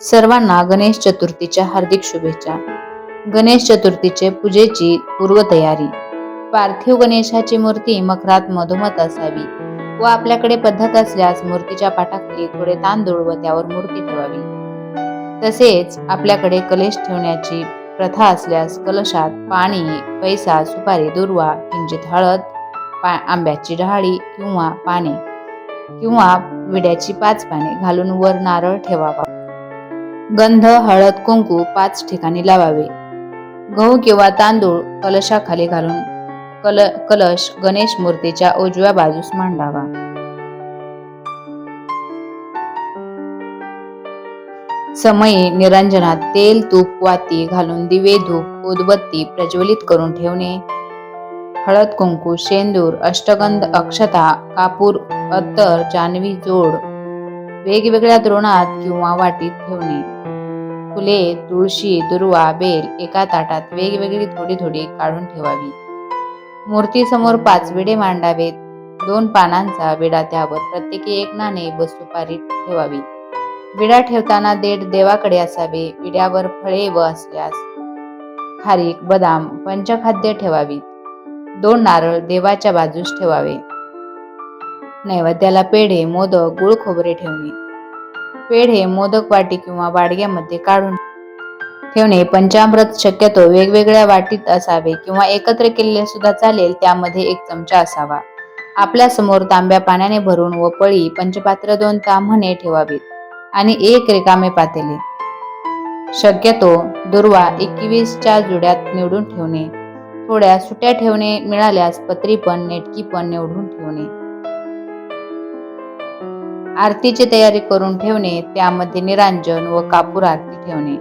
सर्वांना गणेश चतुर्थीच्या हार्दिक शुभेच्छा. गणेश चतुर्थीचे पूजेची पूर्वतयारी. पार्थिव गणेशाची मूर्ती मकरात मधोमध असावी व आपल्याकडे पद्धत असल्यास मूर्तीच्या पाठाखाली थोडे तांदूळ व त्यावर मूर्ती ठेवावी. तसेच आपल्याकडे कलेश ठेवण्याची प्रथा असल्यास कलशात पाणी पैसा सुपारी दुर्वा किंचित हळद पा आंब्याची डहाळी किंवा पाने किंवा विड्याची पाच पाने घालून वर नारळ ठेवावा. गंध हळद कुंकू पाच ठिकाणी लावावे. गहू किंवा तांदूळ कलशाखाली घालून कल कलश गणेश मूर्तीच्या उजव्या बाजूस मांडावा. समयी निरंजनात तेल तूप वाती घालून दिवे धूप उदबत्ती प्रज्वलित करून ठेवणे. हळद कुंकू शेंदूर अष्टगंध अक्षता कापूर अत्तर जानवी जोड वेगवेगळ्या द्रोणात किंवा वाटीत ठेवणे. फुले तुळशी दुर्वा बेल एका ताटात वेगवेगळी थोडी थोडी काढून ठेवावी. मूर्तीसमोर पाच विडे मांडावेत. दोन पानांचा विडा त्यावर प्रत्येकी एक नाणे व सुपारी ठेवावी. विडा ठेवताना देठ देवाकडे असावे विड्यावर फळे व असल्यास खारीक बदाम पंचखाद्य ठेवावी दोन नारळ देवाच्या बाजूस ठेवावे. नैवेद्याला पेढे मोदक गुळ खोबरे ठेवणे. पेढे मोदक वाटी किंवा बाडग्यामध्ये काढून ठेवणे. पंचामृत शक्यतो वेगवेगळ्या वाटीत असावे किंवा एकत्र केलेले सुद्धा चालेल त्यामध्ये एक चमचा असावा. आपल्यासमोर तांब्या पाण्याने भरून व पळी पंचपात्र दोन ताम्हणे ठेवावीत आणि एक रिकामे पातेले. शक्यतो दुर्वा एकवीसच्या जुड्यात निवडून ठेवणे. थोड्या सुट्या ठेवणे मिळाल्यास पत्री पण नेटकी पण निवडून ठेवणे. आरतीची तयारी करून ठेवणे त्यामध्ये निरांजन व कापूर आरती ठेवणे.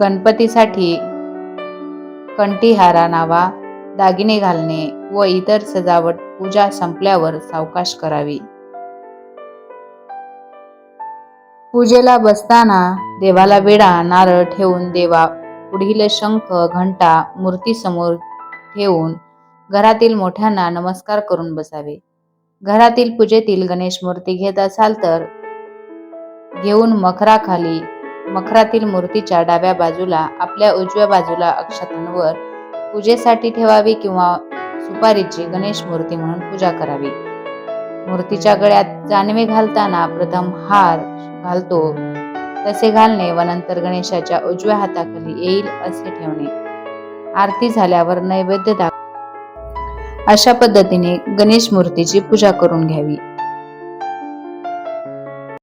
गणपतीसाठी कंठीहारा नावा दागिने घालणे व इतर सजावट पूजा संपल्यावर सावकाश करावी. पूजेला बसताना देवाला विडा नारळ ठेवून देवा पुढील शंख घंटा मूर्तीसमोर ठेवून घरातील मोठ्यांना नमस्कार करून बसावे. घरातील पूजेतील गणेश मूर्ती घेत असाल तर घेऊन मखराखाली मखरातील मूर्तीच्या डाव्या बाजूला आपल्या उजव्या बाजूला अक्षतांवर पूजेसाठी ठेवावी किंवा सुपारीची गणेश मूर्ती म्हणून पूजा करावी. मूर्तीच्या गळ्यात जानवे घालताना प्रथम हार घालतो. तसे घालणे व नंतर गणेशाच्या उजव्या हाताखाली येईल असे ठेवणे. आरती झाल्यावर नैवेद्य दाख अशा पद्धतीने गणेश मूर्तीची पूजा करून घ्यावी.